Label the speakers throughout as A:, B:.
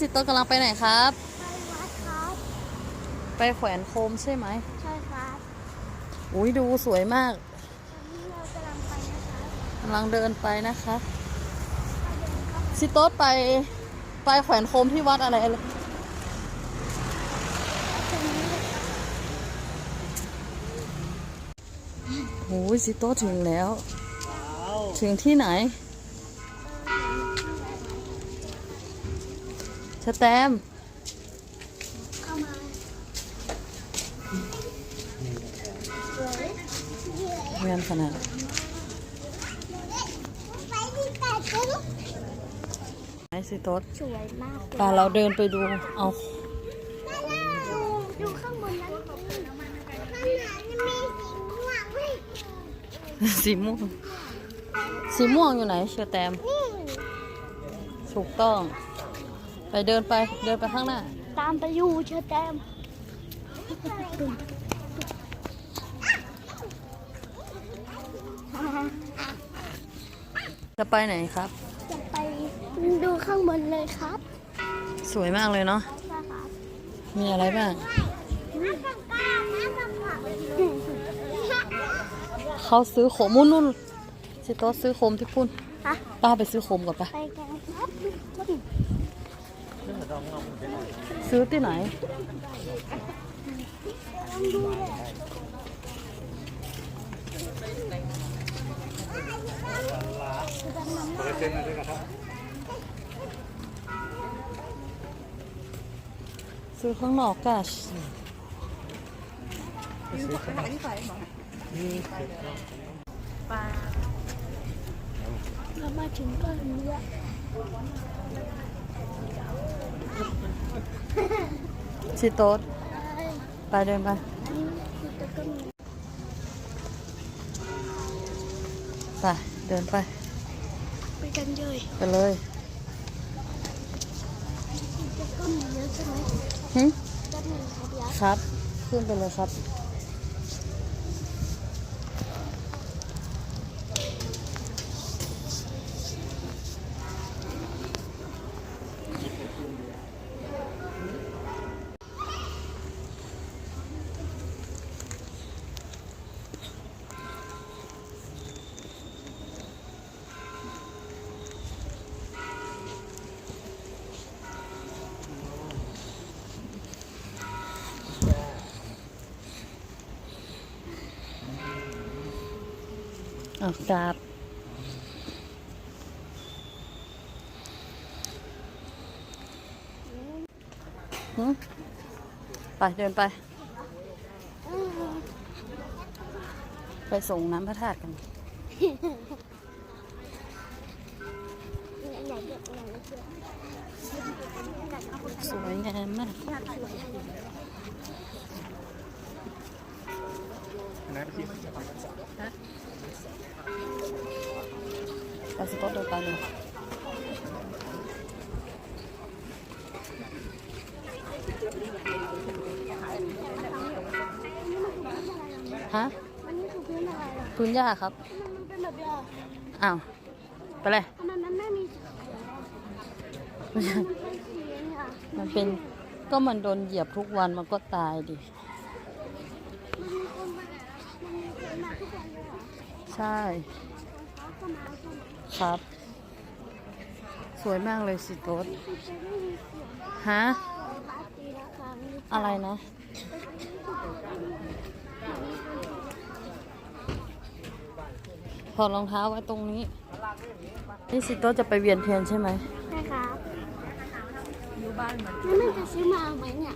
A: สิโต้กำลังไปไหนครับ
B: ไปวัดครับ
A: ไปแขวนโคมใช่ไหม
B: ใช่ครับ
A: อุ้ยดูสวยมาก
B: ตอนนี้เรากำลังไปนะครับ
A: กำลังเดินไปนะคะสิโต้ไปไปแขวนโคมที่วัดอะไรเลย
B: ตรงนี้
A: โอ้ยสิโต้ถึงแล้ว ถึงที่ไหน ชะแตม
B: เข้ามาสวย
A: เรียนขนาด
B: ไปดีแต่กัน
A: ไหนสิโต้
B: สวยมาก
A: ปาเราเดินไปดูเอา
B: ดูดูข้างบนนั้นข้างหลังมีสีม่วงเฮ้ย
A: สีม่วงสีม่วงอยู่ไหนเชอแตม
B: นี่
A: ถูกต้อง ไปเดินไปเดินไปข้างหน้า
B: ตามไปอยู่เชอแตม
A: จะไปไหนครับ
B: จะไปดูข้างบนเลยครับ
A: สวยมากเลยเนาะ
B: ใช่ครับ
A: มีอะไรบ้าง
B: น้ำปลาปลาน้ำปลาปลา
A: เขาซื้อโคมมุ่นนุ่นสิโต๊ะซื้อโคมที่พุ่น
B: ฮะ
A: ป้าไปซื้อโคมก่อนปะ
B: ไปกันครับ
A: ซื้อที่ไหนซื้อข้างนอกก็
B: เรามาถึงก็เรือ
A: สิโต๊ะ
B: ไป
A: ไปเดินไป
B: อันนี้คือตะกร้มี
A: ไปเดินไป
B: ไปกันเลย
A: ไปเลย
B: ตะกร้มีเยอะใช่ไหม
A: หึ
B: ตะกร้มีครับยักษ์
A: ครับ ขึ้นไปเลยครับ อะกราบไปเดินไป ไปส่งน้ำพระธาตุกันสวยงามมากนไปเลยฮะ
B: อันนี้คือพื้นอะไรอะ
A: พื้นหญ้าครับ
B: มันเป็นแบบยว
A: อ้าว ไปเลย
B: มมันไม่มีสีเขียวอะมันเป็นสีนี่ย
A: มันเป็น ก็มันโดนเหยียบทุกวันมันก็ตายดิ
B: มันมีคนมามันมีคนมาทุกวันเลยเหรอ
A: ใช่
B: เขาก็มาใช่ไหม
A: ครับ สวยมากเลยสิโต๊ด
B: คือจะไม่มีเสียง
A: ฮะ
B: ปาร์ตี้ละครั้งหรือเปล่า
A: อะไรนะ ถอดรองเท้าไว้ตรงนี้ นี่สิโต๊ดจะไปเวียนเทียนใช่ไหม
B: ใช่ครับอยู่บ้านมันแล้วมันจะซื้อมาไหมเนี่ย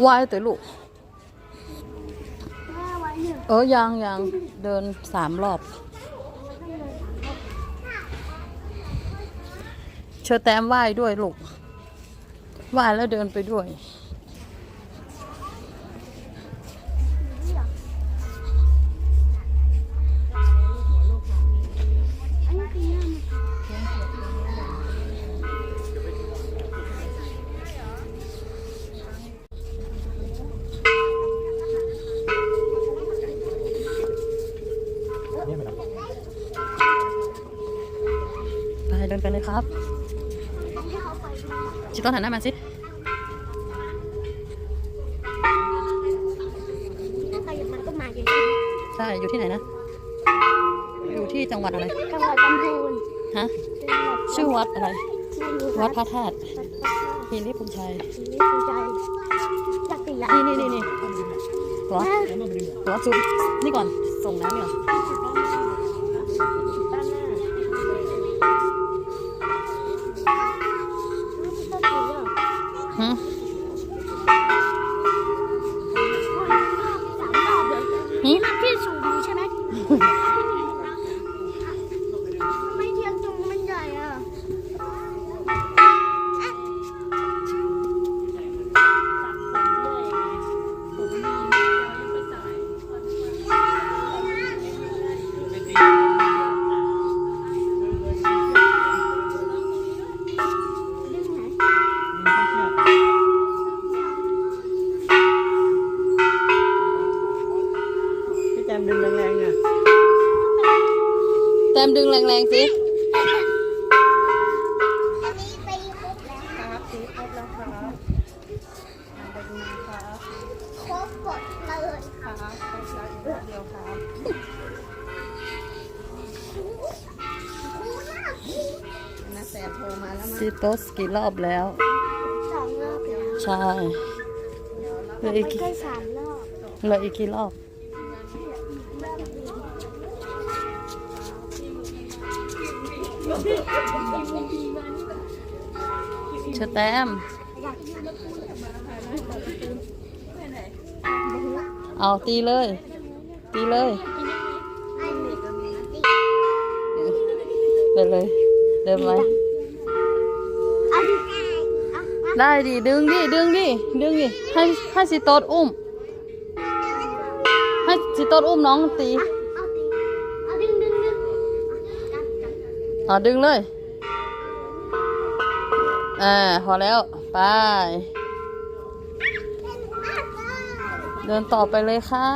A: ไหว้แต่ลูก
B: แม่ไว้หนึ่ง
A: เออยังยังเดินสามรอบเชอแตมไหว้ด้วยลูกไหว้แล้วเดินไปด้วย
B: ค
A: รับ
B: ให้เขาไป
A: ชิโต้หันหน้ามาสิ
B: ถ้าใครมันก็มาอยู่ที่
A: ใช่อยู่ที่ไหนนะ อยู่ที่จังหวัดอะไร
B: จังหวัดลำพูน
A: ฮะ ชื่อวัดอะไร
B: ที่มี
A: วัดพระธาตุ
B: วัดพระธาตุ
A: ฮิริพุนชัย
B: ชีวิตจิตใจจักรยาน
A: นี่นี่นี่นี่ตัวตัวจุ๊บนี่ก่อน ส่งน้ำนี่ก่อน
B: ด้
C: แต้
A: มดึงแรงๆสิ
B: อันนี้ไปครบแล้ว
C: ครับสีครบแล้วครับไปดูนะครับ
B: ครบหมดเลย
C: ครับครบแล้วอีกรอบเดียวครับ
B: คูน่าคู
C: นะแสบโทรมาแล้วมั้ง
A: ชิโต้กี่รอบแล้ว
B: สองรอบแล้ว
A: ใช่เหลืออี
B: ไม่
A: กกี่
B: ใช่สามรอบ
A: เหลืออีกกี่รอบเเชอแตมเอาตีเลย ตีเลย ไปเลย เดินไหมได้ดิ ดึงดิ ดึงดิ ดึงดิ ให้ให้สิโตดอุ้ม ให้สิโตดอุ้มน้องตี
B: อ๋อดึง
A: เลย อ่า พอแล้ว ไป เดินต่อไปเลยค่ะ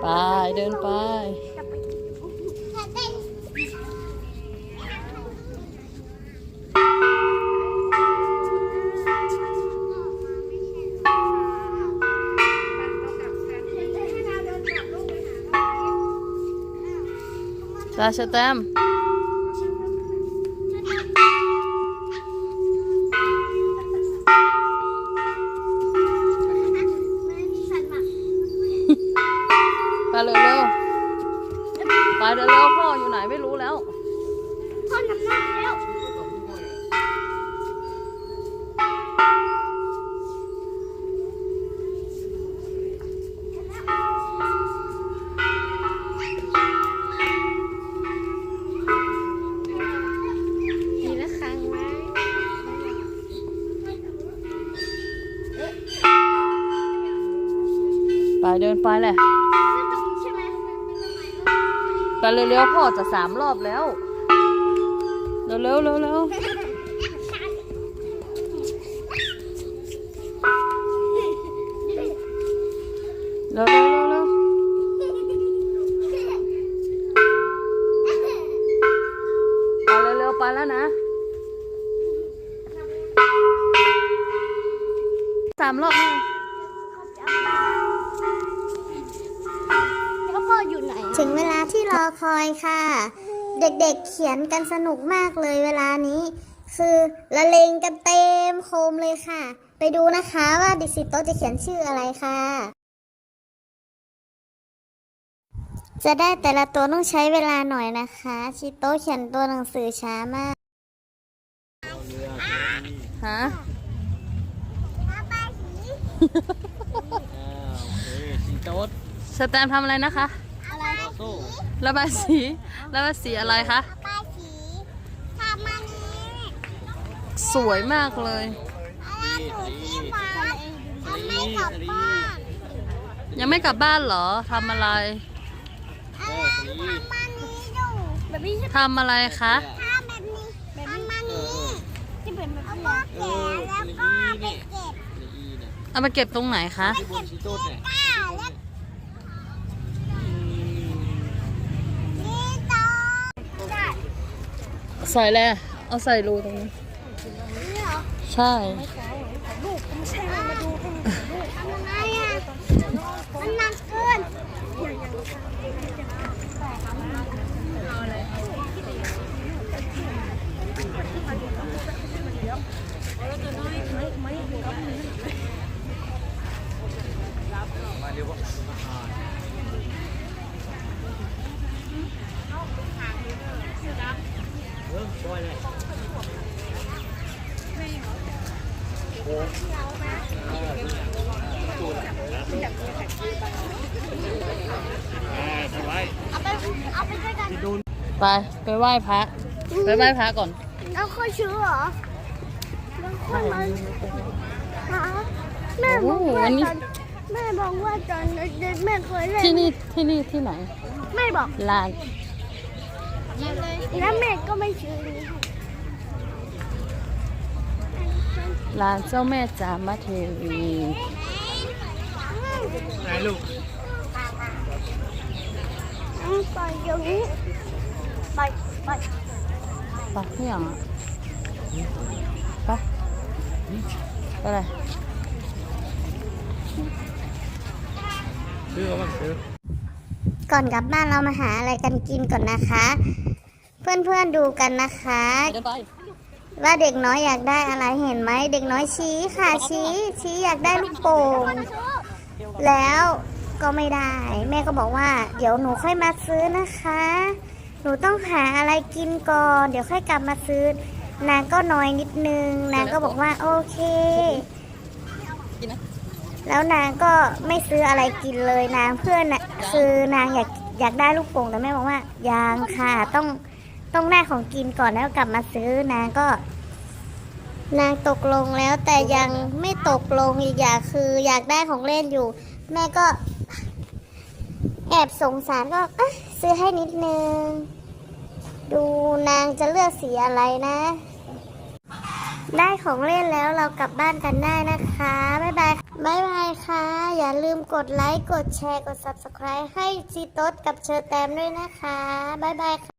A: ไป เดินไป รา ไปเดินไปแหละ
B: ไหม
A: ไปเร็วๆพ่อจะสามรอบแล้ว เร็วๆเร็วๆ
D: ถึงเวลาที่รอคอยค่ะ เด็กๆเขียนกันสนุกมากเลยเวลานี้ คือละเลงกันเต็มโคมเลยค่ะ ไปดูนะคะว่าดิสิโตจะเขียนชื่ออะไรค่ะ จะได้แต่ละตัวต้องใช้เวลาหน่อยนะคะ ชิโตเขียนตัวหนังสือช้ามาก
A: ฮะ
C: สีโต๊ด
A: สแตมป์ทำอะไรนะคะ
B: อะไร
C: โซ่
A: ระบายสีระบายสีอะไรคะ
B: ป้ายสีทำมันนี้
A: สวยมากเลย
B: อะไรหนูที่ฟ้าทำไม่กลับบ้าน
A: ยังไม่กลับบ้านเหรอทำอะไร
B: อะไรทำมันนี้ดูแบบนี้ใช่
A: ทำอะไรคะ
B: ทำแบบนี้ทำมันนี้ที่เป็นแบบนี้แก่แล้วก็ไปเก็บ
C: อีเนี่ย
A: เอามาเก็บตรงไหนคะ
C: ที่บนสีโต๊ดเนี่ย
B: ก้าแล้ว
A: ใส่แล้วเอาใส่รูตรงนี้ ใช่
B: ลูกไม่ใช่มาดูให้มันลูกทำยังไงอะมันหนักเกิน เอา ไปเอาไปด้วยกัน
A: ไป ไปไหว้พระ ไปไหว้พระก่อน
B: แล้วค่อยซื้อเหรอแล้วค่อยมาหาแม่บอกว่าตอนแม่บอกว่าตอนเด็กๆแม่เคยเล่น
A: ที่นี่ที่นี่ที่ไหน
B: แม่บอก
A: ลาน
B: แล้วแม่ก็ไม่ซื้อนี่ให้
A: ลานเจ้าแม่จามาเทวี
C: ไหนลูก
B: อืมไปอย่างนี้ไปไป
A: ไปที่อย่างอะไปไปเลย
C: ซื้อเอาซื้อ
D: ก่อนกลับบ้านเรามาหาอะไรกันกินก่อนนะคะ เพื่อนๆดูกันนะคะ
A: เดินไป
D: ว่าเด็กน้อยอยากได้อะไรเห็นไหมเด็กน้อยชี้ค่ะชี้ชี้อยากได้ลูกโป่งแล้วก็ไม่ได้ แม่ก็บอกว่า เดี๋ยวหนูค่อยมาซื้อนะคะ หนูต้องหาอะไรกินก่อน เดี๋ยวค่อยกลับมาซื้อนางก็น้อยนิดนึง นางก็บอกว่าโอเค
A: กินนะ
D: แล้วนางก็ไม่ซื้ออะไรกินเลยนางเพื่อนน่ะคือนางอยากอยากได้ลูกโป่งแต่แม่บอกว่ายังค่ะต้อง ต้องได้ของกินก่อนแล้วกลับมาซื้อนางก็ นางตกลงแล้วแต่ยังไม่ตกลงอีกอย่างคือ อยากได้ของเล่นอยู่ แม่ก็ แอบสงสารก็อะซื้อให้นิดนึง ดูนางจะเลือกสีอะไรนะ ได้ของเล่นแล้วเรากลับบ้านกันได้นะคะ บ๊ายบายบ๊ายบายค่ะ อย่าลืมกดไลค์ กดแชร์ กด subscribe ให้จีโต๊ดกับเชอร์แตมด้วยนะคะบ๊ายบายค่ะ